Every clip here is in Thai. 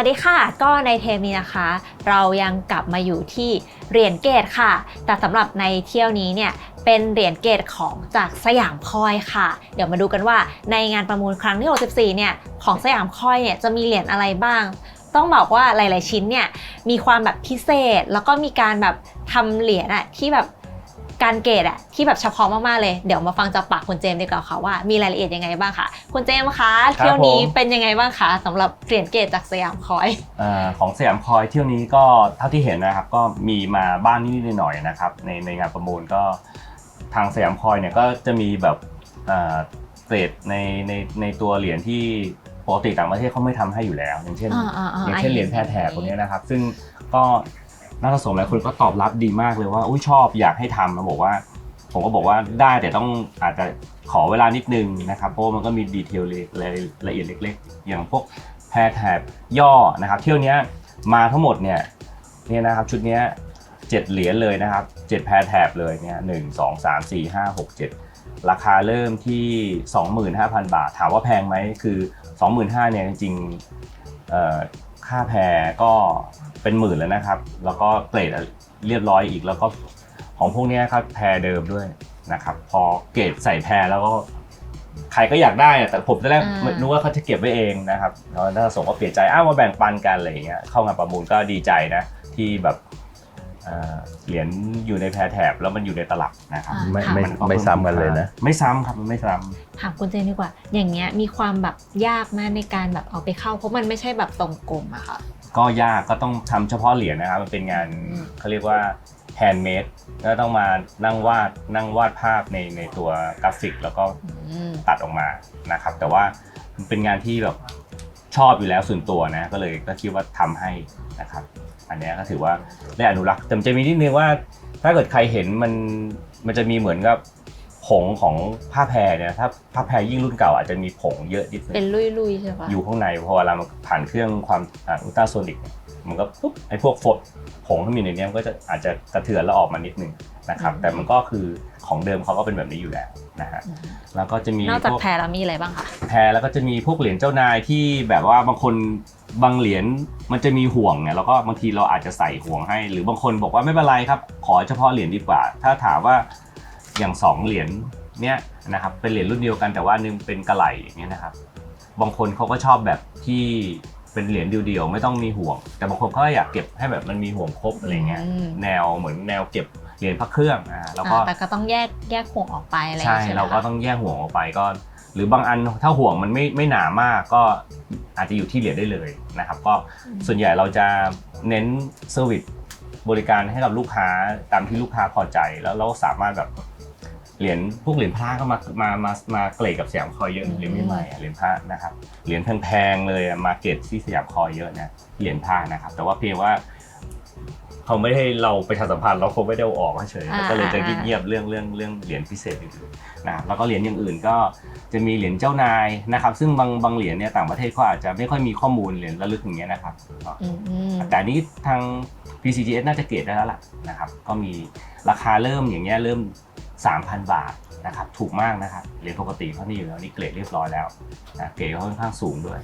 วัสดีค่ะ ก็ในเทปนี้นะคะ เรายังกลับมาอยู่ที่เหรียญเกตค่ะ แต่สำหรับในเที่ยวนี้เนี่ยเป็นเหรียญเกตของจากสยามคอยค่ะ เดี๋ยวมาดูกันว่าในงานประมูลครั้งที่ 64 เนี่ยของสยามคอยเนี่ยจะมีเหรียญอะไรบ้าง ต้องบอกว่าหลาย ๆ ชิ้นเนี่ยมีความแบบพิเศษ แล้วก็มีการแบบทำเหรียญอะที่แบบ การเกตอะที่แบบเฉพาะมากๆเลย เดี๋ยวมาฟังจากปากคุณเจมส์ดีกว่าค่ะว่ามีรายละเอียดยังไงบ้างค่ะ คุณเจมส์คะเที่ยวนี้ผมเป็นยังไงบ้างคะสำหรับเหรียญเกตจากสยามคอยอาของสยามคอยเที่ยวนี้ก็เท่าที่เห็นนะครับก็มีมาบ้างนิดๆหน่อยๆนะครับในในงานประมูลก็ทางสยามคอยเนี่ยก็จะมีแบบอ่าเกรดในในในตัวเหรียญที่ปกติต่างประเทศเขาไม่ทำให้อยู่แล้ว อย่างเช่นอ่าอ่าอ่าอย่างเช่นเหรียญแพรแถบพวกนี้นะครับ ซึ่งก็ นักสะสมหลายคนก็ตอบรับดีมากเลยว่าอุ้ยชอบอยากให้ทำมาบอกว่า ผมก็บอกว่าได้แต่ต้องอาจจะขอเวลานิดนึงนะครับเพราะมันก็มีดีเทลรายละเอียดเล็ก ๆ อย่างพวกแพรแถบย่อนะครับเที่ยวเนี้ยมาทั้งหมดเนี่ยเนี่ยนะครับชุดเนี้ยเจ็ดเหรียญเลยนะครับเจ็ดแพรแถบเลยเนี่ยหนึ่งสองสามสี่ห้าหกเจ็ดราคาเริ่มที่ 25,000 บาท ถามว่าแพงไหมคือ 25,000เนี่ยจริงๆเอ่อ ค่าแพรก็เป็นหมื่นแล้วนะครับ แล้วก็เกรดเรียบร้อยอีกแล้วก็ของพวกเนี้ยครับแพรเดิมด้วยนะครับ พอเกรดใส่แพรแล้วก็ใครก็อยากได้อะแต่ผมตอนแรกอ่านึกว่าเขาจะเก็บไว้เองนะครับแล้วนักสะสมก็เปลี่ยนใจอ้าวมาแบ่งปันกันอะไรอย่างเงี้ยเข้างานประมูลก็ดีใจนะที่แบบ เอ่อเหรียญอยู่ในแพรแถบแล้วมันอยู่ในตลับนะครับอ่า ไม่ค่ะไม่นก็ไม่ซ้ำกันเลยนะ ไม่ซ้ำครับมันไม่ซ้ำถามคุณเจนดีกว่า อย่างเงี้ยมีความแบบยากมากในการแบบเอาไปเข้า เพราะมันไม่ใช่แบบตรงกลมอะค่ะก็ยากก็ต้องทำเฉพาะเหรียญนะครับมันเป็นงานอืม เขาเรียกว่าแฮนด์เมดก็ต้องมานั่งวาดนั่งวาดภาพในในตัวกราฟิก แล้วก็อืมตัดออกมานะครับ แต่ว่ามันเป็นงานที่แบบชอบอยู่แล้วส่วนตัวนะก็เลยก็คิดว่าทำให้นะครับ อันเนี้ยก็ถือว่าได้อนุรักษ์แต่มันจะมีนิดนึงว่าถ้าเกิดใครเห็นมันมันจะมีเหมือนกับผงของผ้าแพรเนี่ยถ้าผ้าแพรยิ่งรุ่นเก่าอาจจะมีผงเยอะนิดนึงเป็นลุยๆใช่ปะอยู่ข้างในพอเวลามันผ่านเครื่องความอุลตราโซนิกมันก็ปุ๊บไอ้พวกฝดผงที่มีในเนี้ยมันก็จะอาจจะกระเทือนแล้วออกมานิดนึงนะครับแต่มันก็คือของเดิมเขาก็เป็นแบบนี้อยู่แล้วนะฮะอืมแล้วก็จะมีนอกจากพวกแพรแล้วมีอะไรบ้างคะแพรแล้วก็จะมีพวกเหรียญเจ้านายที่แบบว่าบางคน บางเหรียญมันจะมีห่วงเนี่ยแล้วก็บางทีเราอาจจะใส่ห่วงให้ หรือบางคนบอกว่าไม่เป็นไรครับ ขอเฉพาะเหรียญดีกว่า ถ้าถามว่าอย่างสองเหรียญเนี้ยนะครับเป็นเหรียญรุ่นเดียวกันแต่ว่าหนึงเป็นกระไหลอย่างเงี้ยนะครับ บางคนเขาก็ชอบแบบที่เป็นเหรียญเดียวๆไม่ต้องมีห่วง แต่บางคนเขาก็อยากเก็บให้แบบมันมีห่วงครบอะไรเงี้ยอืม แนวเหมือนแนวเก็บเหรียญพระเครื่องอ่าแล้วก็ อ่าแต่ก็ต้องแยกแยกห่วงออกไปอะไรอย่างใช่เงี้ยใช่ไหมเราก็คะ ต้องแยกห่วงออกไปก็ห รือบางอันถ้าห่วงมันไม่ไม่หนามากก็อาจจะอยู่ที่เหรียญได้เลยนะครับ ก็ส่วนใหญ่เราจะเน้นเซอร์วิสบริการให้กับลูกค้าตามที่ลูกค้าพอใจแล้วเราสามารถแบบเหรียญพวกเหรียญพระก็มามามามาเกรดกับสยามคอยเยอะเหรียญใหม่ๆอะเหรียญพระนะครับเหรียญแพงๆเลยอะมาเกรดที่สยามคอยเยอะนะเหรียญพระนะครับ แต่ว่าเพียงว่า เขาไม่ให้เราไปทำสัมพันธ์เราคงไม่ได้เอาออกเฉยๆอ่าก็เลยจะอ่าเงียบๆเรื่องเรื่องเรื่องเหรียญพิเศษอื่นๆนะครับแล้วก็เหรียญอย่างอื่นก็จะมีเหรียญเจ้านายนะครับ ซึ่งบางบางเหรียญเนี่ยต่างประเทศเขาอาจจะไม่ค่อยมีข้อมูลเหรียญระลึกอย่างเงี้ยนะครับอืมอืมแต่อันนี้ทาง PCGS น่าจะเกรดได้แล้วล่ะนะครับก็มีราคาเริ่มอย่างเงี้ยเริ่ม 3,000 บาทนะครับถูกมากนะครับเหรียญปกติเขานี่อยู่แล้วนี่เกรดเรียบร้อยแล้วนะเกรดก็ค่อนข้างสูงด้วย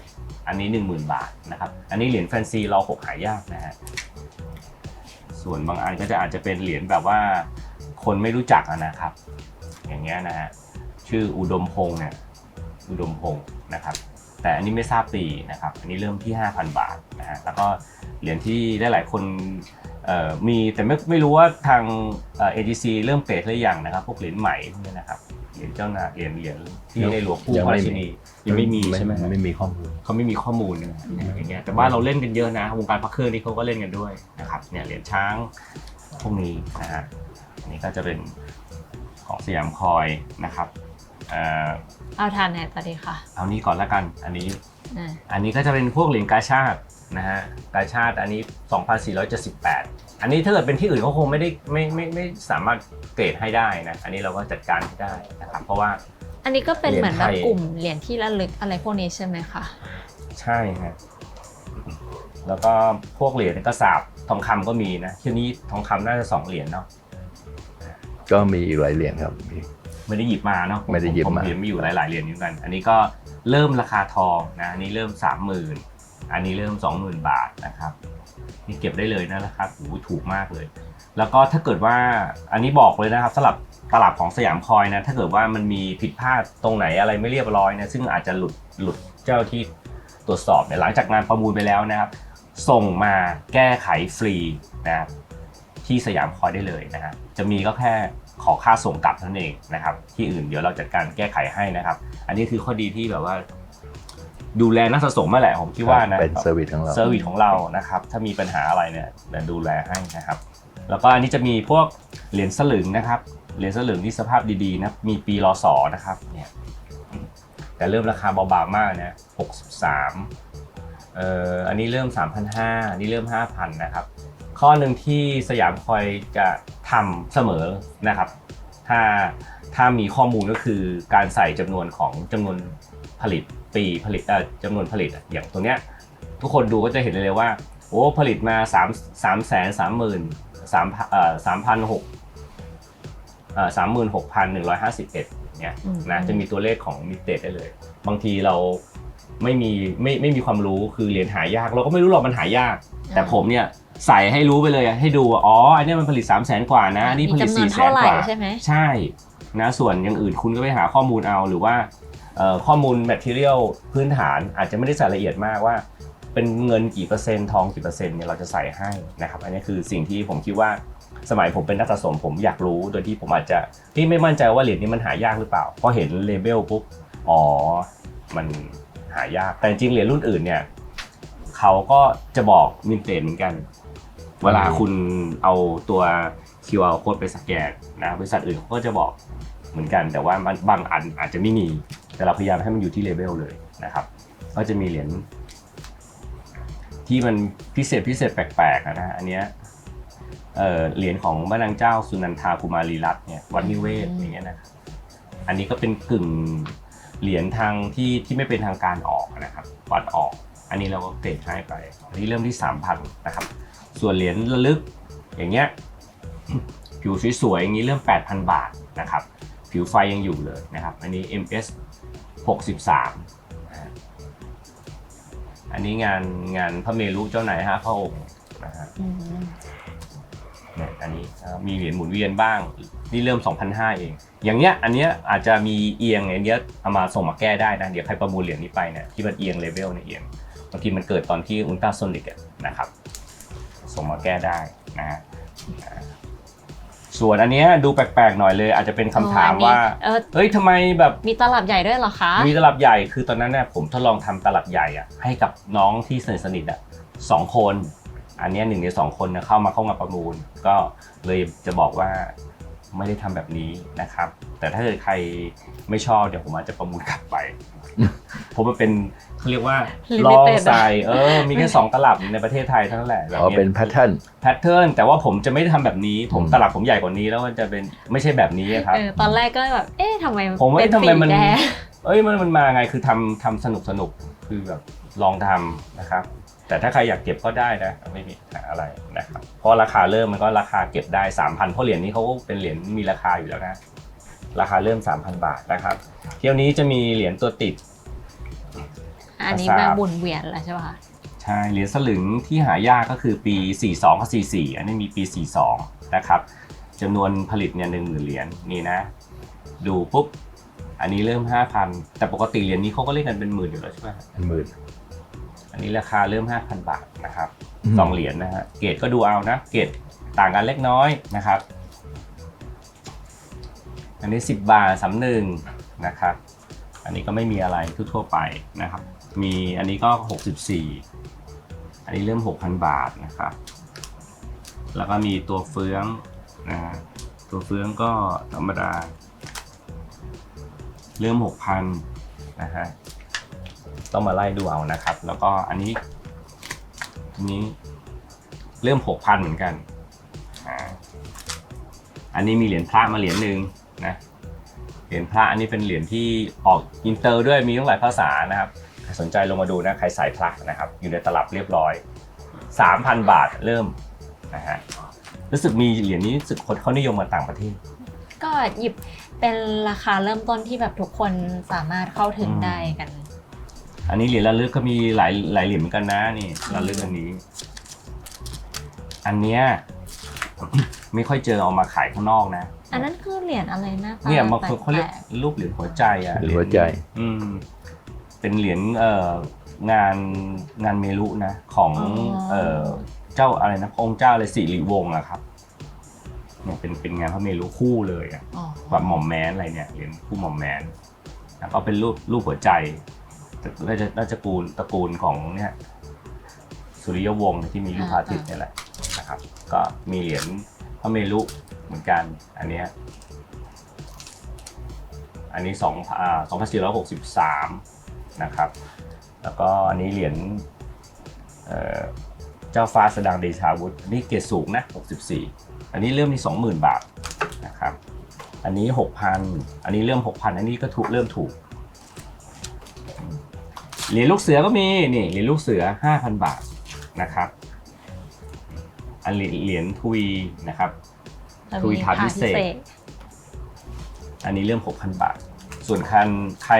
อันนี้ 10,000 บาทนะครับอันนี้เหรียญแฟนซีรอหกหายากนะฮะ ส่วนบางอันก็จะอาจจะเป็นเหรียญแบบว่าคนไม่รู้จักอะนะครับ อย่างเงี้ยนะฮะชื่ออุดมพงษ์เนี่ยอุดมพงษ์นะครับ แต่อันนี้ไม่ทราบปีนะครับ อันนี้เริ่มที่ 5,000 บาทนะฮะแล้วก็เหรียญที่ได้หลายคนมีแต่ไม่ไม่รู้ว่าทางเอ่อ AGC เริ่มเกรดหรือยังนะครับ พวกเหรียญใหม่พวกนี้นะครับ เหรียญเจ้านาเหรียญเหรียญที่ในหลวงปู่ยังพระไม่ราชินียังไม่มีใช่ไหมฮะไม่มีข้อมูลเขาไม่มีข้อมูลนะอย่างเงี้ยแต่ว่าเราเล่นกันเยอะนะวงการพักเครื่องนี่เขาก็เล่นกันด้วยนะครับเนี่ยเหรียญช้างพวกนี้นะฮะอันนี้ก็จะเป็นของสยามคอยนะครับเอ่อเอาทานแหนต่อดีค่ะเอานี้ก่อนละกันอันนี้อ่าอันนี้ก็จะเป็นพวกเหรียญกาชาตินะฮะกาชาติอันนี้ 2478 อันนี้ถ้าเกิดเป็นที่อื่นเขาคงไม่ได้ไม่ไม่ไม่สามารถเกรดให้ได้นะ อันนี้เราก็จัดการให้ได้นะครับเพราะว่า อันนี้ก็เป็นเหมือนแบบเหรียญไทยกลุ่มเหรียญที่ระลึกอะไรพวกนี้ใช่ไหมคะใช่ฮะแล้วก็พวกเหรียญกระสาบทองคำก็มีนะที่นี้ทองคำน่าจะสองเหรียญเนาะก็มีอีกหลายเหรียญครับมีไม่ได้หยิบมาเนาะไม่ได้หยิบผมมาเห็นมีอยู่หลายๆเหรียญเหมือนกัน อันนี้ก็เริ่มราคาทองนะอันนี้เริ่มสามหมื่นอันนี้เริ่ม20,000บาทนะครับ นี่เก็บได้เลยนะราคาถูถูกมากเลย แล้วก็ถ้าเกิดว่าอันนี้บอกเลยนะครับสำหรับตลับของสยามคอยนะ ถ้าเกิดว่ามันมีผิดพลาดตรงไหนอะไรไม่เรียบร้อยนะซึ่งอาจจะหลุดหลุดเจ้าที่ตรวจสอบเนี่ยหลังจากงานประมูลไปแล้วนะครับ ส่งมาแก้ไขฟรีนะครับที่สยามคอยได้เลยนะฮะจะมีก็แค่ขอค่าส่งกลับเท่านั้นเองนะครับ ที่อื่นเดี๋ยวเราจัดการแก้ไขให้นะครับ อันนี้คือข้อดีที่แบบว่า ดูแลนักสะสมมาแหละผมคิดว่านะเป็นเซอร์วิสของเราเซอร์วิสของเรานะครับ ถ้ามีปัญหาอะไรเนี่ยเดี๋ยวดูแลให้นะครับ แล้วก็อันนี้จะมีพวกเหรียญสลึงนะครับเหรียญสลึงที่สภาพดีๆนะมีปีรอสอนะครับเนี่ยแต่เริ่มราคาเบาๆมากนะ63เอ่ออันนี้เริ่ม 3,500อันนี้เริ่ม 5,000นะครับ ข้อหนึ่งที่สยามคอยจะทำเสมอนะครับ ถ้าถ้ามีข้อมูลก็คือการใส่จำนวนของจำนวนผลิต ปีผลิตเอ่อจำนวนผลิตอะอย่างตัวเนี้ยทุกคนดูก็จะเห็นเลยเลยว่า โอ้ผลิตมา3 3แสนสามหมื่นสามเอ่อสามพันหกเอ่อสามหมื่นหกพันหนึ่งร้อยห้าสิบเอ็ดเนี่ยอืมนะจะมีตัวเลขของมิเตได้เลย บางทีเราไม่มีไม่ไม่มีความรู้คือเหรียญหายาก เราก็ไม่รู้หรอกมันหายาก แต่ผมเนี่ยใส่ให้รู้ไปเลยอะให้ดูว่าอ๋ออันเนี้ยมันผลิต 3 0 0แสนกว่านะอันนี้ผลิตมีจำนวน4แสเท่านไหร่กว่าใช่ไหมใช่นะส่วนอย่างอื่นคุณก็ไปหาข้อมูลเอาหรือว่า ข้อมูล material พื้นฐานอาจจะไม่ได้ใส่ละเอียดมากว่าเป็นเงินกี่เปอร์เซ็นต์ทองกี่เปอร์เซ็นต์เนี่ยเราจะใส่ให้นะครับอันนี้คือสิ่งที่ผมคิดว่าสมัยผมเป็นนักสะสมผมอยากรู้โดยที่ผมอาจจะที่ไม่มั่นใจว่าเหรียญนี้มันหายากหรือเปล่าพอเห็นเลเบลปุ๊บอ๋อมันหายากแต่จริงเหรียญรุ่นอื่นเนี่ยเขาก็จะบอกมินเตนเหมือนกัน เวลาคุณเอาตัว QR code ไปสแกนนะบริษัทอื่นเขาก็จะบอกเหมือนกัน แต่ว่ามันบางอันอาจจะไม่มี แต่เราพยายามให้มันอยู่ที่เลเวลเลยนะครับ ก็จะมีเหรียญที่มันพิเศษพิเศษแปลกๆอะนะอันเนี้ยเหรียญของพระนางเจ้าสุนันทาภูมารีรัตน์เนี่ยวัดนิเวศอย่างเงี้ยนะครับอันนี้ก็เป็นกึ่งเหรียญทางที่ที่ไม่เป็นทางการออกนะครับวัดออก อันนี้เราก็เกรดให้ไป อันนี้เริ่มที่สามพันนะครับส่วนเหรียญระลึกอย่างเงี้ยผิวสวยๆอย่างนี้เริ่ม 8,000 บาทนะครับผิวไฟยังอยู่เลยนะครับ อันนี้ MS 63นะฮะอันนี้งานงานพระเมรุเจ้าไหนฮะพระองค์นะฮะอืมเนี่ยอันนี้นะครับมีเหรียญหมุนเวียนบ้าง นี่เริ่ม 2,500 เอง อย่างเนี้ยอันเนี้ยอาจจะมีเอียงไอ้เนี้ยเอามาส่งมาแก้ได้นะ เดี๋ยวใครประมูลเหรียญนี้ไปเนี่ยที่มันเอียงเลเวลเนี่ยเอียงบางทีมันเกิดตอนที่อุลตราโซนิกนะครับ ส่งมาแก้ได้นะฮะอ่า ส่วนอันเนี้ยดูแปลกๆหน่อยเลย อาจจะเป็นคำถามว่า เออเอ้ยทำไมแบบมีตลับใหญ่ด้วยเหรอคะ มีตลับใหญ่คือตอนนั้นเนี่ยผมทดลองทำตลับใหญ่อะให้กับน้องที่สนิทสนิทๆอะสองคน อันเนี้ยหนึ่งในสองคนเนี่ยเข้ามาเข้ามาประมูล ก็เลยจะบอกว่าไม่ได้ทำแบบนี้นะครับ แต่ถ้าเกิดใครไม่ชอบเดี๋ยวผมอาจจะประมูลกลับไป ผมมันเป็นเขาเรียกว่าลอง Limited ใส่เออมีแค่สองตลับในประเทศไทยเท่านั้นแหละแบบอ๋อนี้ยเป็นแพทเทิร์น แพทเทิร์นแต่ว่าผมจะไม่ได้ทำแบบนี้ ผมอืม ตลับผมใหญ่กว่านี้แล้วมันจะเป็นไม่ใช่แบบนี้ครับ เออตอนแรกก็แบบ เอ๊ะทำไมผมว่าเป็นทำไมมันสีแดง เอ้ยมันมันมาไงคือทำทำสนุกสนุกคือแบบลองทำนะครับ แต่ถ้าใครอยากเก็บก็ได้นะไม่มีปัญหาอะไรนะครับเพราะราคาเริ่มมันก็ราคาเก็บได้ 3,000เพราะเหรียญนี้เขาก็เป็นเหรียญมีราคาอยู่แล้วนะ ราคาเริ่ม 3,000 บาทนะครับ เที่ยวนี้จะมีเหรียญตัวติด อันนี้ภาษาแบบบุนเวียนแล้วใช่ป่ะคะใช่เหรียญสลึงที่หายากก็คือปี 42กับ44 อันนี้มีปี 42 นะครับจำนวนผลิตเนี่ยหนึ่งหมื่นเหรียญนี่นะ ดูปุ๊บ อันนี้เริ่ม 5,000 แต่ปกติเหรียญนี้เขาก็เล่นกันเป็นหมื่นอยู่แล้วใช่ไหมเป็นหมื่นอันนี้ราคาเริ่ม 5,000 บาทนะครับสองเหรียญนะฮะเกรดก็ดูเอานะ เกรดต่างกันเล็กน้อยนะครับ อันนี้ 10 บาทสามหนึ่งนะครับ อันนี้ก็ไม่มีอะไรทั่วๆไปนะครับ มีอันนี้ก็ 64 อันนี้เริ่ม 6,000 บาทนะครับ แล้วก็มีตัวเฟืองนะตัวเฟืองก็ธรรมดา เริ่ม 6,000นะฮะต้องมาไล่ดูเอานะครับ แล้วก็อันนี้อันนี้เริ่ม 6,000 เหมือนกันอันนี้มีเหรียญพระมาเหรียญหนึ่ง นะเหรียญพระอันนี้เป็นเหรียญที่ออกอินเตอร์ด้วยมีตั้งหลายภาษานะครับใครสนใจลงมาดูนะใครสายพระนะครับ อยู่ในตลับเรียบร้อย 3,000 บาทเริ่มนะฮะรู้สึกมีเหรียญนี้รู้สึกคนเขานิยมมาต่างประเทศ ก็หยิบเป็นราคาเริ่มต้นที่แบบทุกคนสามารถเข้าถึงอืมได้กัน อันนี้เหรียญระลึกก็มีหลายหลายเหรียญเหมือนกันนะนี่ระลึกอันนี้ อันเนี้ย ไม่ค่อยเจอเอามาขายข้างนอกนะ อันนั้นคือเหรียญอะไรหนะเนี่ยบางคนเขาเรียกรูปเหรียญหัวใจอะเหรียญหัวใจ อืมเป็นเหรียญเอ่องานงานเมรุนะ ของเอ่อเจ้าอะไรนะพระองค์เจ้าเลยสิริวงศ์อะครับเนี่ยเป็นเป็นงานพระเมรุคู่เลยอะอ๋อแบบหม่อมแมนอะไรเนี่ยเหรียญคู่หม่อมแมนแล้วก็เป็นรูปรูปหัวใจแต่น่าจะน่าจะกูลตระกูลของเนี่ยสุริยวงศ์ที่มีรูปพระอาทิตย์เนี่ยแหละนะครับ ก็มีเหรียญพ ระเมรุเหมือนกัน อันเนี้ยอันนี้สองอ่าสองพันสี่ร้อยหกสิบสามนะครับ แล้วก็อันนี้เหรียญเจ้าฟ้าสดางเดชาวุฒิอันนี้เกรดสูงนะหกสิบสี่อันนี้เริ่มที่สองหมื่นบาทนะครับ อันนี้หกพันอันนี้เริ่มหกพันอันนี้ก็ถูกเริ่มถูก เหรียญลูกเสือก็มี นี่เหรียญลูกเสือห้าพันบาทนะครับ อันเหรียญเหรียญทวีนะครับแล้วคุยมีถามพิเศษ อันนี้เริ่ม 6,000 บาท ส่วนคันใคร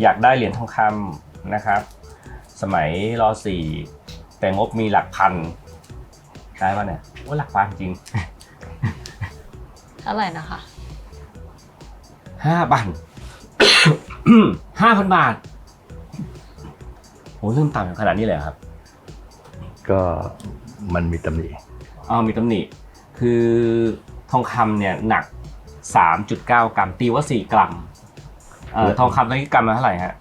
อยากได้เหรียญทองคำนะครับ สมัยรอสี่แต่งบมีหลักพันได้ป่ะเนี่ยว่าหลักพันจริงเท่าไหร่นะคะห้าพันห้าพันบาทโหเริ่มต่ำขนาดนี้เลยเหรอครับ ก็มันมีตำหนิอ้าวมีตำหนิ คือทองคำเนี่ยหนัก 3.9 กรัม ตีว่า 4 กรัมเอ่อทองคำตอนนี้กรัมละเท่าไหร่ฮะ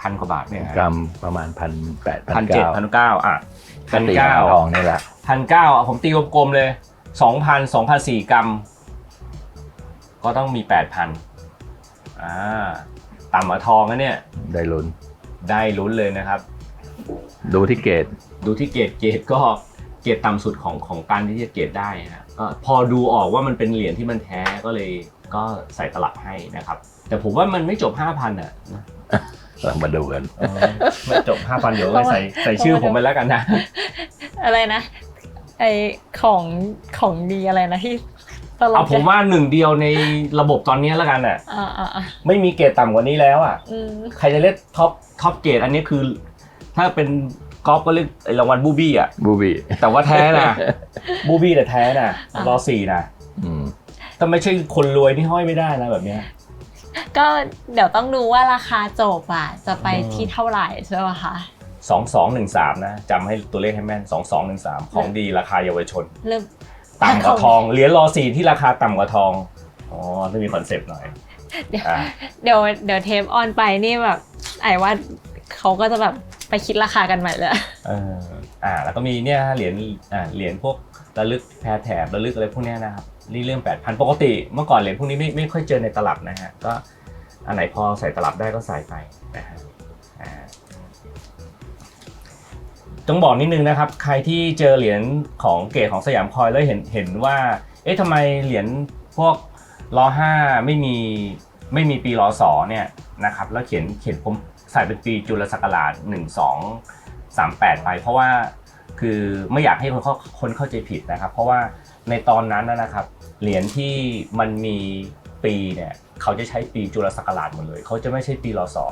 พันกว่าบาทเนี่ยกรัมประมาณพันแปดพัพันนเจ็ดเก้าพันเก้าอะพันตีเก้าทองนี่แหละพันเก้าผมตีกลมๆเลยสองพันสองพันสี่กรัม ก็ต้องมีแปดพันอ่าต่ำกว่าทองนะเนี่ย ได้ลุ้นได้ลุ้นเลยนะครับ ดูที่เกตดู ที่เกรดเกรดก็เกรดต่ำสุดของของการที่จะเกรดได้นะก็พอดูออกว่ามันเป็นเหรียญที่มันแท้ก็เลยก็ใส่ตลับให้นะครับ แต่ผมว่ามันไม่จบ 5,000อะนะเรามาดูกันเออไม่จบ 5,000 เดี๋ยวเลยใส่ใส่ชื่อผมไปแล้วกันนะ อะไรนะไอของของดีอะไรนะที่ตลเอากผมว่าหนึ่งเดียวในระบบตอนนี้แล้วกันอะอ่าอ่าอ่าไม่มีเกรดต่ำกว่านี้แล้วอะอืมใครจะเล่นท็อปท็อปเกรดอันนี้คือ ถ้าเป็น กอล์ฟก็เรียกไอ้รางวัลบูบี้อะ บูบี้แต่ว่าแท้นะ บูบี้แต่แท้นะรอสี่นะอืมแต่ไม่ใช่คนรวยที่ห้อยไม่ได้นะแบบเนี้ย ก็เดี๋ยวต้องดูว่าราคาจบอะจะไปอืมที่เท่าไหร่ใช่ไหมคะสองสองหนึ่งสามนะจำให้ตัวเลขให้แม่นสองสองหนึ่งสามของดีราคาเยาวชนเริ่มต่ำกว่าทองเหรียญรอสี่ที่ราคาต่ำกว่าทองอ๋อต้องมีคอนเซปต์หน่อยเดี๋ยวอ่าเดี๋ยวเดี๋ยวเทปออนไปนี่แบบไอ้ว่าเขาก็จะแบบ ไปคิดราคากันใหม่เลยเอออ่าแล้วก็มีเนี่ยเหรียญอ่าเหรียญพวกระลึกแพรแถบระลึกอะไรพวกเนี้ยนะครับนี่เรื่องแปดพันปกติ เมื่อก่อนเหรียญพวกนี้ไม่ไม่ค่อยเจอในตลับนะฮะก็อันไหนพอใส่ตลับได้ก็ใส่ไปนะฮะอ่าต้องบอกนิดนึงนะครับ ใครที่เจอเหรียญของเกรดของสยามคอยแล้วเห็นเห็นว่า เอ๊ะทำไมเหรียญพวกรอห้าไม่มีไม่มีปีรอสอเนี่ยนะครับแล้วเขียนเขียนผม ใส่เป็นปีจุลศักราชหนึ่งสองสามแปดไป เพราะว่าคือไม่อยากให้คนเข้าคนเข้าใจผิดนะครับ เพราะว่าในตอนนั้นนะครับเหรียญที่มันมีปีเนี่ยเขาจะใช้ปีจุลศักราชหมดเลย เขาจะไม่ใช่ปีรอสอ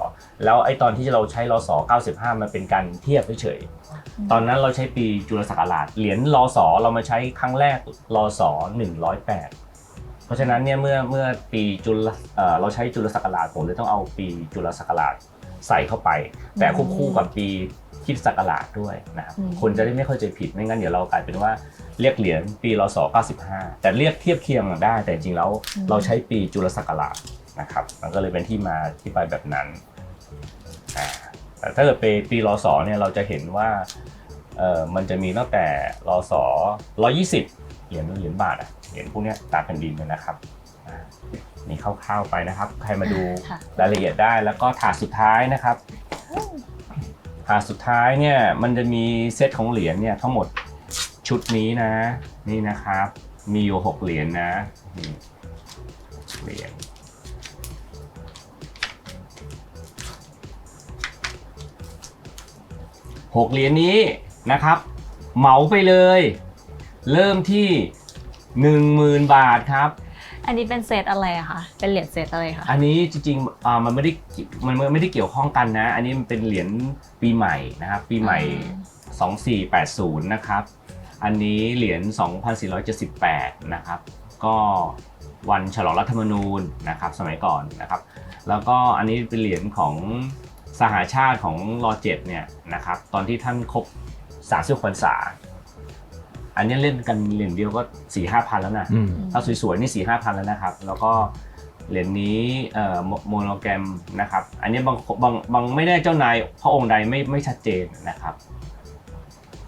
แล้วไอ้ตอนที่เราใช้รอสอ95 มันเป็นการเทียบเฉยๆตอนนั้นเราใช้ปีจุลศักราชเหรียญรอสอเรามาใช้ครั้งแรกรอสอ108 เพราะฉะนั้นเนี่ยเมื่อเมื่อปีจุลเราใช้จุลศักราชผมเลยต้องเอาปีจุลศักราช ใส่เข้าไป แต่ควบคู่กับปีคริดศักราชด้วยนะครับอืมคนจะได้ไม่เข้าใจผิดไม่งั้นเดี๋ยวเรากลายเป็นว่าเรียกเหรียญปีรศ95 แต่เรียกเทียบเคียงได้ แต่จริงๆแล้วเราใช้ปีจุลศักราชนะครับมันก็เลยเป็นที่มาที่ไปแบบนั้นอ่าแต่ถ้าเกิดไปปีรศเนี่ยเราจะเห็นว่าเออมันจะมีตั้งแต่รศ120 เหรียญเหรียญบาทอะเหรียญพวกเนี้ยตามแผ่นดินเลยนะครับอ่า นี่คร่าวๆไปนะครับ ใครมาดูค่ะ รายละเอียดได้แล้วก็ถาดสุดท้ายนะครับถาดสุดท้ายเนี่ยมันจะมีเซตของเหรียญเนี่ยทั้งหมดชุดนี้นะ นี่นะครับ มีอยู่หกเหรียญนะนี่เหรียญหกเหรียญนี้นะครับ เหมาไปเลย เริ่มที่หนึ่งหมื่นบาทครับ อันนี้เป็นเซตอะไรอะคะ เป็นเหรียญเซตอะไรคะ อันนี้จริงๆอ่ามันไม่ได้มันไม่ได้เกี่ยวข้องกันนะ อันนี้มันเป็นเหรียญปีใหม่นะครับ ปีใหม่ 2480 นะครับ อันนี้เหรียญ 2478 นะครับ ก็วันฉลองรัฐธรรมนูญนะครับสมัยก่อนนะครับ แล้วก็อันนี้เป็นเหรียญของสหาชาติของรอเจ็ดเนี่ยนะครับ ตอนที่ท่านครบสามสิบพรรษา อันนี้เล่นกันเหรียญเดียวก็สี่ห้าพันแล้วนะอืมถ้าสวยๆนี่สี่ห้าพันแล้วนะครับ แล้วก็เหรียญนี้เอ่อโมโมโนแกรมนะครับ อันนี้บางบางบางไม่ได้เจ้านายพระองค์ใดไม่ไม่ชัดเจนนะครับ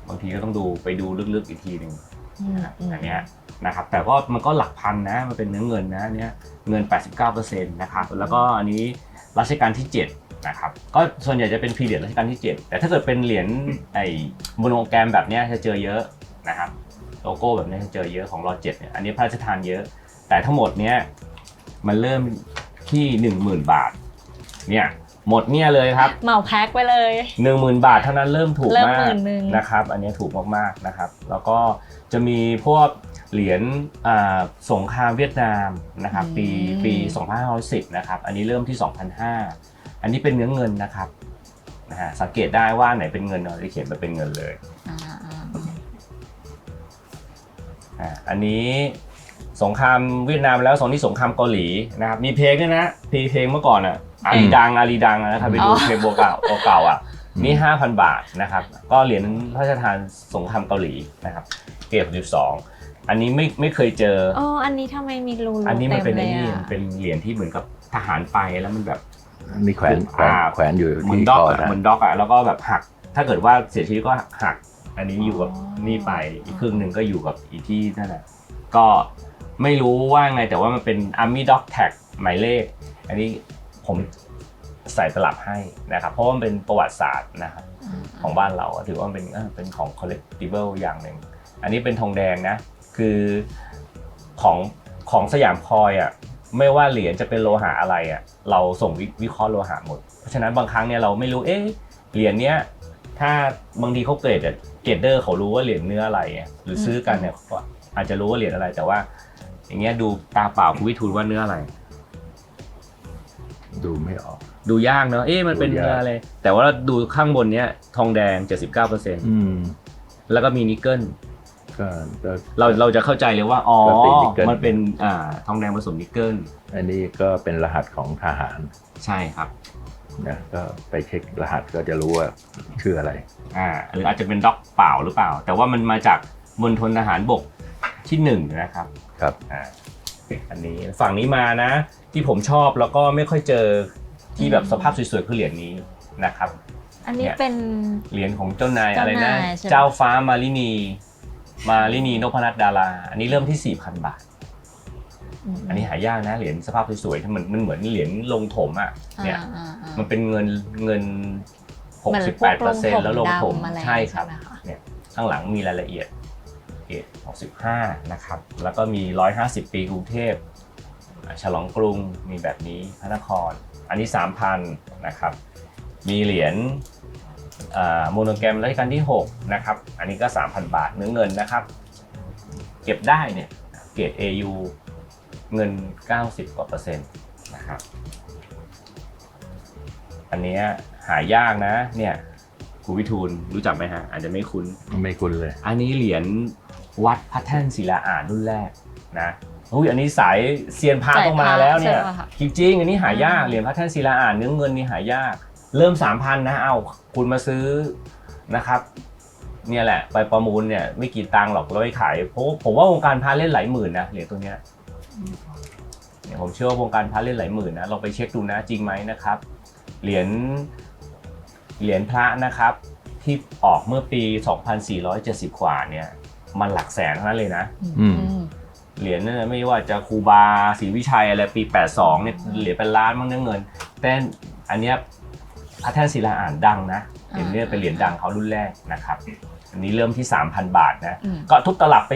บางทีก็ต้องดูไปดูลึกๆอีกทีหนึ่งอืมนะครับอืมอันเนี้ยนะครับแต่ก็มันก็หลักพันนะมันเป็นเนื้อเงินนะอันเนี้ยเงิน 89%นะครับแล้วก็อันนี้รัชกาลที่7นะครับก็ส่วนใหญ่จะเป็นพีเรียดรัชกาลที่ 7 แต่ถ้าเกิดเป็นเหรียญไอ้โมโนแกรมแบบเนี้ยจะเจอเยอะ นะครับโลโก้แบบนี้จะเจอเยอะของรอเจ็ดเนี่ยอันนี้พระราชทานเยอะ แต่ทั้งหมดเนี้ยมันเริ่มที่ 10,000 บาทเนี่ยหมดเนี่ยเลยครับเหมาแพ็คไปเลย 10,000 บาทเท่านั้นเริ่มถูกเริ่มมากหมื่นหนึ่งนะครับอันนี้ถูกมากๆนะครับ แล้วก็จะมีพวกเหรียญอ่าสงครามเวียดนามนะครับปีปี 2510นะครับอันนี้เริ่มที่2,500อันนี้เป็นเนื้อเงินนะครับนะฮะสังเกตได้ว่าไหนเป็นเงินเราจะเขียนมาเป็นเงินเลย อ่าอันนี้สงครามเวียดนามแล้วสองที่สงครามเกาหลีนะครับมีเพลงด้วยนะเพลงเพลงเมื่อก่อนอะอาลีดังอาลีดังนะครับไปดูเพลงโบเก่าเก่าๆอะนี่5,000บาทนะครับก็เหรียญพระราชทานสงครามเกาหลีนะครับเกรด12อันนี้ไม่ไม่เคยเจอโอ้อันนี้ทำไมมีรูอันนี้มันเป็นต็ไอ้ลยนี่อะมันเป็นเหรียญที่เหมือนกับทหารไปแล้วมันแบบมีแขวนแขวนอ่าแขวนอยู่เหมือนที่ด็อกคออะนะเหมือนด็อกอะแล้วก็แบบหัก ถ้าเกิดว่าเสียชีวิตก็หัก อันนี้อยู่กับนี่ไปอีกครึ่งหนึ่งก็อยู่กับอีกที่นั่นแหละก็ไม่รู้ว่าไงแต่ว่ามันเป็น Army Dog Tag หมายเลข อันนี้ผมใส่ตลับให้นะครับ เพราะว่ามันเป็นประวัติศาสตร์นะครับของบ้านเราอะถือว่าเป็นเออเป็นของ collectible อย่างหนึ่ง อันนี้เป็นทองแดงนะ คือของของสยามคอยอะไม่ว่าเหรียญจะเป็นโลหะอะไรอะเราส่งวิวิเคราะห์โลหะหมด เพราะฉะนั้นบางครั้งเนี่ยเราไม่รู้เอ๊ะเหรียญเนี้ย ถ้าบางทีเขาเกรดอะเกรดเดอร์เขารู้ว่าเหรียญเนื้ออะไรอะหรือซื้อกันเนี่ยก็อาจจะรู้ว่าเหรียญอะไรแต่ว่า อย่างเงี้ยดูตาเปล่าคุณวิทูลว่าเนื้ออะไร ดูไม่ออก ดูยากเนอะเอ๊ะมันเป็นดูยากเนื้ออะไรแต่ว่าดูข้างบนเนี้ยทองแดง79%อืมแล้วก็มีนิกเกิลก็ก็เราเราจะเข้าใจเลยว่าอ๋อก็เป็นนิกเกิลมันเป็นอ่าทองแดงผสมนิกเกิลอันนี้ก็เป็นรหัสของทหาร ใช่ครับ นะก็ไปเช็ครหัสก็จะรู้ว่าชื่ออะไร อ่าหรืออาจจะเป็นด็อกเปล่าหรือเปล่า แต่ว่ามันมาจากมณฑลทหารบกที่หนึ่งนะครับครับอ่าอันนี้ฝั่งนี้มานะ ที่ผมชอบแล้วก็ไม่ค่อยเจอที่แบบสภาพสวยๆคือเหรียญนี้นะครับ อันนี้เนี่ยเป็น เหรียญของเจ้านายเจ้าอะไรนะนายใช่ไหม เจ้าฟ้ามาลินี มาลินีนพนัทดารา อันนี้เริ่มที่ 4,000 บาท มอันนี้หายากนะเหรียญสภาพสวยๆที่มันมันเหมือนเหรียญลงถมอะเนี่ย อ่าอ่า มันเป็นเงินเงินเหมือนพวก68%แล้วลงถมดำอะไรใช่ครับไหมะเนี่ยข้างหลังมีรายละเอียดเกรด65นะครับ แล้วก็มี 150 ปีกรุงเทพอ่าฉลองกรุงมีแบบนี้พระนคร อันนี้ 3,000นะครับ มีเหรียญโมโนแกรมรัชกาลที่6นะครับ อันนี้ก็ 3,000 บาทเนื้อเงินนะครับ เก็บได้เนี่ยเกรด AU เงิน 90กว่าเปอร์เซ็นต์นะครับ อันเนี้ยหายากนะ เนี่ยครูวิทูลรู้จักไหมฮะ อาจจะไม่คุ้น ไม่คุ้นเลย อันนี้เหรียญวัดพระแท่นศิลาอ่านรุ่นแรกนะอุ้ยอันนี้สายเซียนพระต้องมาแล้วเนี่ยใช่ปะคะจริงๆ อันนี้หายากอืมเหรียญพระแท่นศิลาอ่านเนื้อเงินนี่หายาก เริ่ม3,000นะเอาคุณมาซื้อนะครับเนี่ยแหละ ไปประมูลเนี่ยไม่กี่ตังค์หรอกแล้วไปขายเพราะผมว่าวงการพระเล่นหลายหมื่นนะเหรียญตัวเนี้ยเนี่ยผมเชื่อว่าวงการพระเล่นหลายหมื่นนะลองไปเช็คดูนะจริงไหมนะครับ เหรียญเหรียญพระนะครับ ที่ออกเมื่อปี 2470 กว่าเนี่ยมันหลักแสนทั้งนั้นเลยนะ อืม เหรียญนั่นนะไม่ว่าจะครูบาศรีวิชัยอะไรปี 82เนี่ยเหรียญเป็นล้านมั้งเนื้อเงิน แต่อันเนี้ยพระแท่นศิลาอ่านดังนะเหรียญเนี่ยเป็นเหรียญดังเขารุ่นแรกนะครับ อันนี้เริ่มที่ 3,000 บาทนะ อืม ก็ทุบตลับไป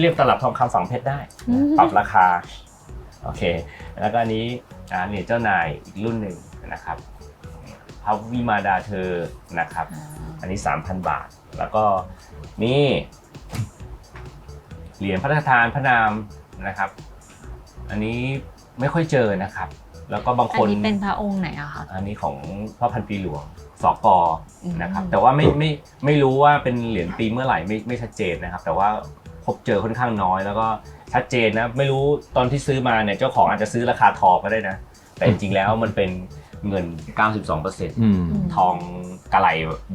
เรียกตลับทองคำฝังเพชรได้อืมปรับราคา โอเค แล้วก็อันนี้ อ่าเหรียญเจ้านายอีกรุ่นหนึ่งนะครับพระวิมาดาเธอนะครับอ่าอันนี้ 3,000 บาท แล้วก็นี่ เหรียญพระราชทานพระนามนะครับ อันนี้ไม่ค่อยเจอนะครับ แล้วก็บางอัคนนนี้เป็นพระองค์ไหนอะคะอันนี้ของพระพันปีหลวงสกอืมนะครับ แต่ว่าไม่ไม่ไม่รู้ว่าเป็นเหรียญปีเมื่อไหร่ไม่ไม่ชัดเจนนะครับ แต่ว่าพบเจอค่อนข้างน้อย แล้วก็ ชัดเจนนะไม่รู้ตอนที่ซื้อมาเนี่ยเจ้าของอาจจะซื้อราคาทองก็ได้นะ แต่จริงๆแล้วมันเป็นเงิน 92%อืมทองกะไหล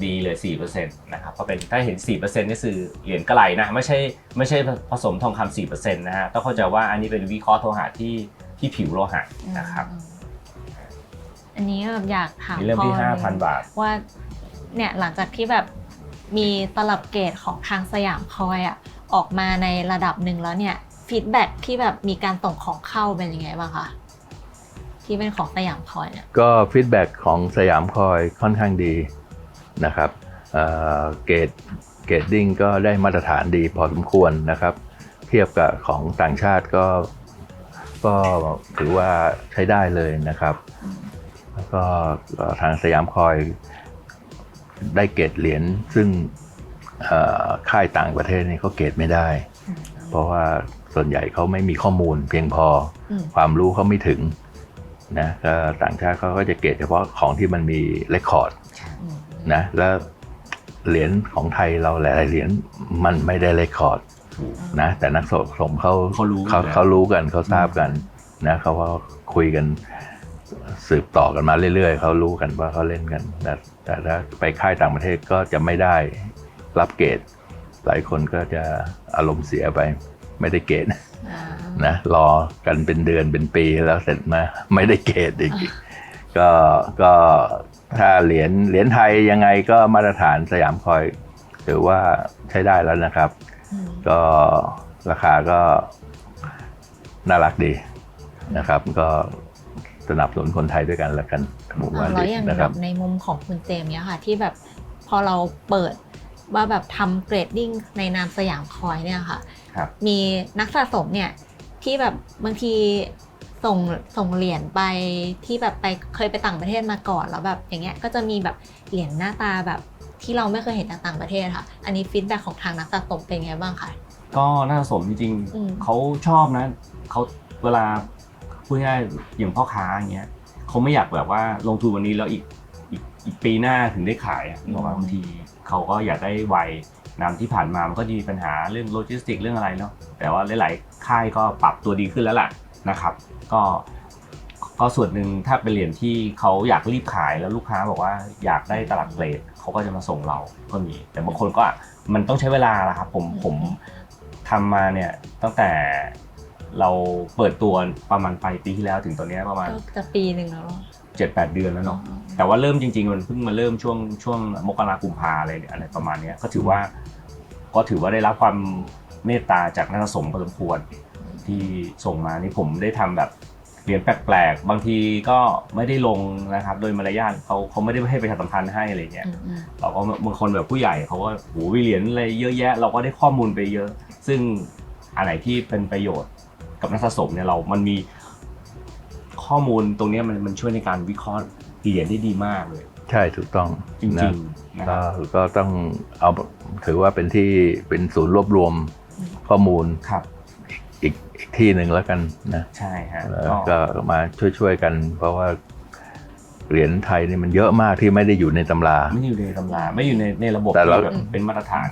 ดีเลย4%นะครับก็เป็นถ้าเห็น 4%นี่คือเหรียญกะไหลนะไม่ใช่ไม่ใช่ผสมทองคำ4%นะฮะต้องเข้าใจว่าอันนี้เป็นวิเคราะห์โลหะที่ที่ผิวโลหะนะครับอืมอันนี้แบบอยากถามนี่เริ่มที่พ่อเลย5,000 บาท ว่าเนี่ยหลังจากที่แบบมีตลับเกรดของทางสยามคอยอะออกมาในระดับหนึ่งแล้วเนี่ย ฟีดแบ็ที่แบบมีการส่งของเข้าเป็นยังไงบ้างคะที่เป็นของสยามคอยเนี่ยก็ฟีดแบ็ของสยามคอยค่อนข้างดีนะครับเอ่อเกรดเกรดดิ้งก็ได้มาตรฐานดีพอสมควรนะครับ เทียบกับของต่างชาติก็ก็ถือว่าใช้ได้เลยนะครับ แล้วก็เอ่อทางสยามคอยได้เกรดเหรียญซึ่งเอ่อค่ายต่างประเทศนี่เขาเกรดไม่ได้ เพราะว่า ส่วนใหญ่เขาไม่มีข้อมูล เพียงพออืมความรู้เขาไม่ถึงนะก็ต่างชาติเขาก็จะเกรดเฉพาะของที่มันมีเรคคอร์ดอืมนะแล้วเหรียญของไทยเราหลายๆเหรียญมันไม่ได้เรคคอร์ดนะแต่นักสะสมเขาเขารู้เขาอยู่แล้วเขารู้กันเขาทราบกันนะเขาว่าคุยกันสืบต่อกันมาเรื่อยๆเขารู้กันว่าเขาเล่นกันแต่แต่ถ้าไปค่ายต่างประเทศก็จะไม่ได้รับเกรดหลายคนก็จะอารมณ์เสียไป ไม่ได้เกรดอ่านะรอกันเป็นเดือนเป็นปีแล้วเสร็จมาไม่ได้เกรดอีกก็ก็ถ้าเหรียญเหรียญไทยยังไงก็มาตรฐานสยามคอยถือว่าใช้ได้แล้วนะครับอืมก็ราคาก็น่ารักดีนะครับ ก็สนับสนุนคนไทยด้วยกันแล้วกันผมว่าอ่าแล้วอย่างนะคแบรับบในมุมของคุณเจมส์เนี่ยค่ะ ที่แบบพอเราเปิดว่าแบบทำเกรดดิ้งในนามสยามคอยเนี่ยค่ะครับ มีนักสะสมเนี่ยที่แบบบางทีส่งส่งเหรียญไปที่แบบไปเคยไปต่างประเทศมาก่อนแล้วแบบอย่างเงี้ยก็จะมีแบบเหรียญหน้าตาแบบที่เราไม่เคยเห็นจากต่างประเทศค่ะ อันนี้ฟีดแบ็ของทางนักสะสมเป็นไงบ้างคะก็น่าสมจริงอืมๆเขาชอบนะเขาเวลาพูดง่ายๆอย่างพ่อค้าอย่างเงี้ยเขาไม่อยากแบบว่าลงทุนวันนี้แล้วอีกอีกอีกปีหน้าถึงได้ขายอะบอกว่าบางทีเขาก็อยากได้ไว นำที่ผ่านมามันก็จะมีปัญหาเรื่องโลจิสติกเรื่องอะไรเนาะแต่ว่าหลาย ๆ ค่ายก็ปรับตัวดีขึ้นแล้วล่ะนะครับ ก็ก็ส่วนหนึ่งถ้าเป็นเหรียญที่เขาอยากรีบขายแล้วลูกค้าบอกว่าอยากได้ตลับเกรดเขาก็จะมาส่งเราก็มี แต่บางคนก็มันต้องใช้เวลาละครับผมผมทำมาเนี่ยตั้งแต่เราเปิดตัวประมาณปลายปีที่แล้วถึงตอนเนี้ยประมาณก็จะปีหนึ่งแล้ว7จ็ดแปดเดือนแล้วเนาะ แต่ว่าเริ่มจริงๆมันเพิ่งมาเริ่มช่วงช่วงมกรากุมภาอะไรเนี่ยอะไรประมาณเนี้ยก็ถือว่า ก็ถือว่าได้รับความเมตตาจากนักสะสมพอสมควรที่ส่งมานี่ผมได้ทำแบบเหรียญแปลกๆ บางทีก็ไม่ได้ลงนะครับ โดยมารยาทเขาเขาไม่ได้ให้ประชาสัมพันธ์ให้อะไรเงี้ยอืมอืมเราก็บางคนแบบผู้ใหญ่เขาก็โหวิเหรียญอะไรเยอะแยะ เราก็ได้ข้อมูลไปเยอะ ซึ่งอันไหนที่เป็นประโยชน์กับนักสะสมเนี่ยเรา มันมีข้อมูลตรงเนี้ยมันมันช่วยในการวิเคราะห์ เหรียญได้ดีมากเลย ใช่ถูกต้องจรินะงๆนะคก็รับก็ต้องเอาถือว่าเป็นที่เป็นศูนย์รวบรวมข้อมูลครับอีกอีกที่หนึ่งแล้วกันนะใช่ฮะแล้วก็ก็มาช่วยๆกัน เพราะว่าเหรียญไทยนี่มันเยอะมากที่ไม่ได้อยู่ในตำรา ไม่อยู่ในตำรา ไม่อยู่ในในระบบแต่เราที่แบบเป็นมาตรฐาน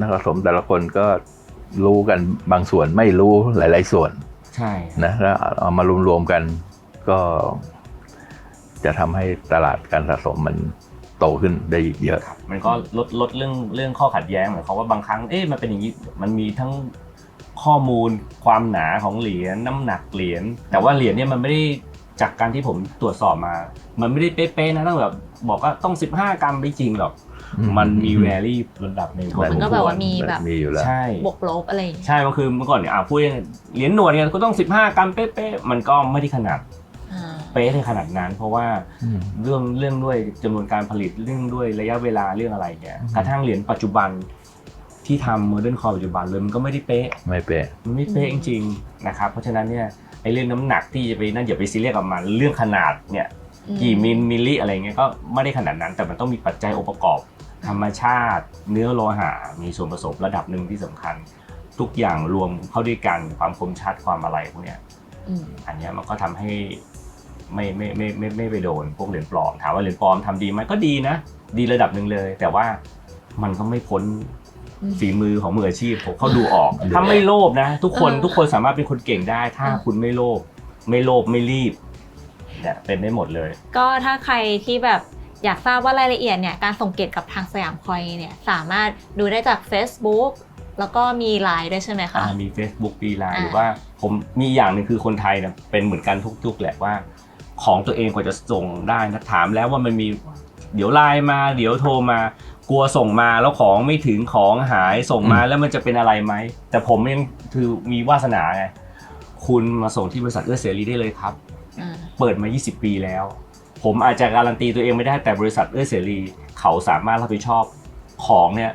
นักสะสมแต่ละคนก็รู้กันบางส่วนไม่รู้หลาย ๆ ส่วน ใช่นะแล้วเอามารวมๆกันก็ จะทำให้ตลาดการสะสมมันโตขึ้นได้อีกเยอะครับมันก็ลดลดเรื่องเรื่องข้อขัดแย้งหมายความว่าบางครั้งเอ๊ะมันเป็นอย่างนี้มันมีทั้งข้อมูลความหนาของเหรียญน้ำหนักเหรียญแต่ว่าเหรียญเนี่ยมันไม่ได้จากการที่ผมตรวจสอบมา มันไม่ได้เป๊ะๆนะต้องแบบบอกว่าต้อง 15 กรัมไม่จริงหรอกอืมมันมีแวรี่ระดับหนึ่งพอสมันมก็คแบบวรว่ามีแบบมีอยู่แล้วใช่บวกลบอะไรอย่างเงี้ยใช่มันคือเมื่อก่อนเนี่ยอะพูดยังไงเหรียญหนวดเนี่ยก็ต้อง 15 กรัมเป๊ะๆมันก็ไม่ได้ขนาดอ่า เป๊ะในขนาดนั้น เพราะว่าอืมเรื่องเรื่องด้วยจำนวนการผลิตเรื่องด้วยระยะเวลาเรื่องอะไรเนี่ยอืมกระทั่งเหรียญปัจจุบันที่ทำโมเดิร์นคอปัจจุบันเลยมันก็ไม่ได้เป๊ะไม่เป๊ะมันไม่เป๊ะจริงๆนะครับเพราะฉะนั้นเนี่ยไอ้เรื่องน้ำหนักที่จะไปนั่นอย่าไปซีเรียสกับมันเรื่องขนาดเนี่ยอืกี่มิลมิลลิอะไรเงี้ยก็ไม่ได้ขนาดนั้นแต่มันต้องมีปัจจัยองค์ประกอบ ธรรมชาติ เนื้อโลหะมีส่วนผสมระดับหนึ่งที่สำคัญ ทุกอย่างรวมเข้าด้วยกันความคมชัดความอะไรพวกเนี้ยอืมอันเนี้ยมันก็ทำให้ ไม่ไม่ไม่ไม่ไม่ไปโดนพวกเหรียญปลอมถามว่าเหรียญปลอมทำดีไหมก็ดีนะ ดีระดับหนึ่งเลย แต่ว่ามันก็ไม่พ้นอืมฝีมือของมืออาชีพผมเขาดูออกดูถ้าไม่โลภนะ ทุกคนเออทุกคนสามารถเป็นคนเก่งได้ ถ้าเออคุณไม่โลภไม่โลภไม่รีบเนี่ยเป็นได้หมดเลย ก็ถ้าใครที่แบบอยากทราบว่ารายละเอียดเนี่ยการส่งเกตกับทางสยามคอยเนี่ยสามารถดูได้จาก Facebook แล้วก็มีไลน์ด้วยใช่ไหมคะอ่ามี Facebook มีไลน์อ่าหรือว่าผมมีอย่างหนึ่งคือคนไทยเนี่ยเป็นเหมือนกันทุกยุคแหละว่า ของตัวเองกว่าจะส่งได้นะถามแล้วว่ามันมีเดี๋ยวไลน์มา เดี๋ยวโทรมา กลัวส่งมาแล้วของไม่ถึงของหายส่งมาแล้วมันจะเป็นอะไรไหม แต่ผมยังคือมีวาสนาไงคุณมาส่งที่บริษัทเอื้อเสรีได้เลยครับอ่าเปิดมา 20 ปีแล้ว ผมอาจจะการันตีตัวเองไม่ได้แต่บริษัทเอื้อเสรี เขาสามารถรับผิดชอบของเนี่ย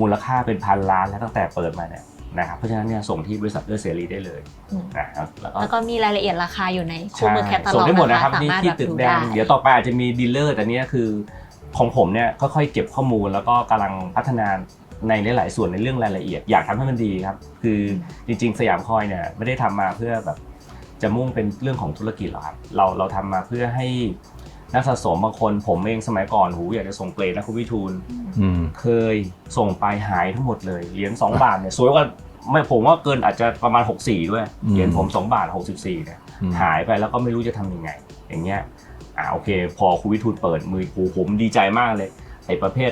มูลค่าเป็นพันล้านแล้วตั้งแต่เปิดมาเนี่ย นะครับเพราะฉะนั้นเนี่ยส่งที่บริษัทเอื้อเสรีได้เลยอืมนะครับแล้วก็แล้วก็มีรายละเอียดราคาอยู่ในคู่ใช่มือแคตตาส่ล็งอกได้หมดนะนะคะครับสานี่มารถที่แบบตึกดูแดได้งเดี๋ยวต่อไปอาจจะมีดีลเลอร์แต่เนี้ยคือของผมเนี่ยค่อยๆเก็บข้อมูลแล้วก็กำลังพัฒนาในหลายๆส่วนในเรื่องรายละเอียดอยากทำให้มันดีครับ คือจริง ๆ สยามคอยเนี่ยไม่ได้ทำมาเพื่อแบบจะมุ่งเป็นเรื่องของธุรกิจหรอกครับเราเราทำมาเพื่อให้ นักสะสมบางคนผมเองสมัยก่อนหูอยากจะส่งเกรดนะคุณวิทูลอืม เคยส่งไปหายทั้งหมดเลยเหรียญ2บาทเนี่ยสวยกว่าไม่ผมว่าเกินอาจจะประมาณ 64 ด้วยอืมเหรียญผม 2 บาท 64เนี่ยอืม หายไปแล้วก็ไม่รู้จะทำยังไง อย่างเงี้ยอ่าโอเค พอครูวิทูลเปิดมือครูผมดีใจมากเลยไอ้ประเภท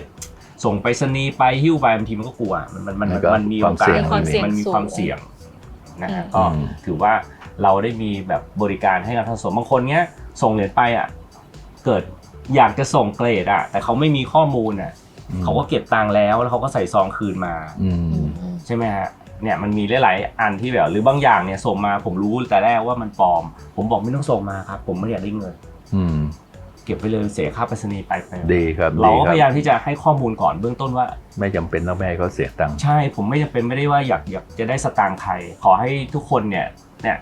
ส่งไปสนีย์ไปหิ้วไปบางทีมันก็กลัวมันมันมันมันก็มันมีโอกาสความเสี่ยงมันมีสูงความเสี่ยงนะฮะอืมก็ อืม ถือว่าเราได้มีแบบบริการให้กับท่านสะสมบางคนเนี้ยส่งเหรียญไปอะ เกิดอยากจะส่งเกรดอะแต่เขาไม่มีข้อมูลอะเขาก็เก็บตังค์แล้วแล้วเขาก็ใส่ซองคืนมาอืมอืมอืมใช่ไหมฮะเนี่ยมันมีหลาย ๆ อันที่แบบหรือบางอย่างเนี่ยส่งมาผมรู้แต่แรกว่ามันปลอม ผมบอกไม่ต้องส่งมาครับ ผมไม่อยากได้เงินอืมเก็บไปเลยเสียค่าไปรษณีย์ไปไปดีครับเราดีก็ครัพบยายามที่จะให้ข้อมูลก่อนเบื้องต้นว่า ไม่จำเป็นต้องแม่ให้เขาเสียตังค์ใช่ ผมไม่จำเป็นไม่ได้ว่าอยากอยากจะได้สตางค์ใครขอให้ทุกคนเนี่ยเนี่ย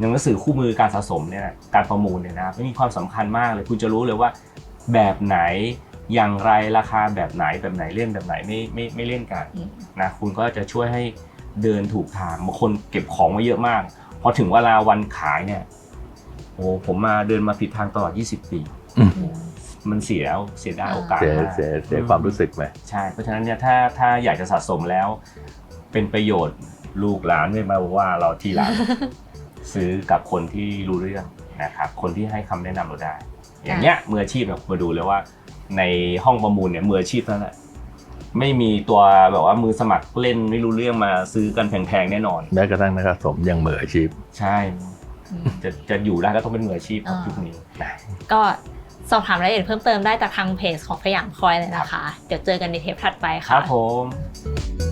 หนังสือคู่มือการสะสมเนี่ยการประมูลเนี่ยนะครับมีความสำคัญมากเลยคุณจะรู้เลยว่าแบบไหนอย่างไรราคาแบบไหนแบบไหนเล่นแบบไหนไม่ไม่ไม่เล่นกันอืมนะคุณก็จะช่วยให้เดินถูกทางบางคนเก็บของมาเยอะมากพอถึงเวลาวันขายเนี่ยโอ้ผมมาเดินมาผิดทางตลอด 20 ปีอืมมันเสียแล้วเสียดายโอกาสเสียมากเสียเสียความรู้สึกไหมใช่เพราะฉะนั้นเนี่ยถ้าถ้าอยากจะสะสมแล้ว เป็นประโยชน์ลูกหลานไม่มาว่าเราทีหลัง ซื้อกับคนที่รู้เรื่องนะครับคนที่ให้คำแนะนำเราได้ อย่างเงี้ยมืออาชีพเนี่ยมาดูเลยว่า ในห้องประมูลเนี่ยมืออาชีพนั่นแหละไม่มีตัวแบบว่ามือสมัครเล่นไม่รู้เรื่องมาซื้อกันแพงๆแน่นอน แม้กระทั่งนักสะสมยังมืออาชีพ ใช่ อืม จะจะอยู่ได้ก็ต้องเป็นมืออาชีพครับอ่ายุ ยุคนี้นะก็สอบถามรายละเอียดเพิ่มเติมได้จากทางเพจของสยามคอยเลยนะคะ เดี๋ยวเจอกันในเทปถัดไปคค่ะ รับผม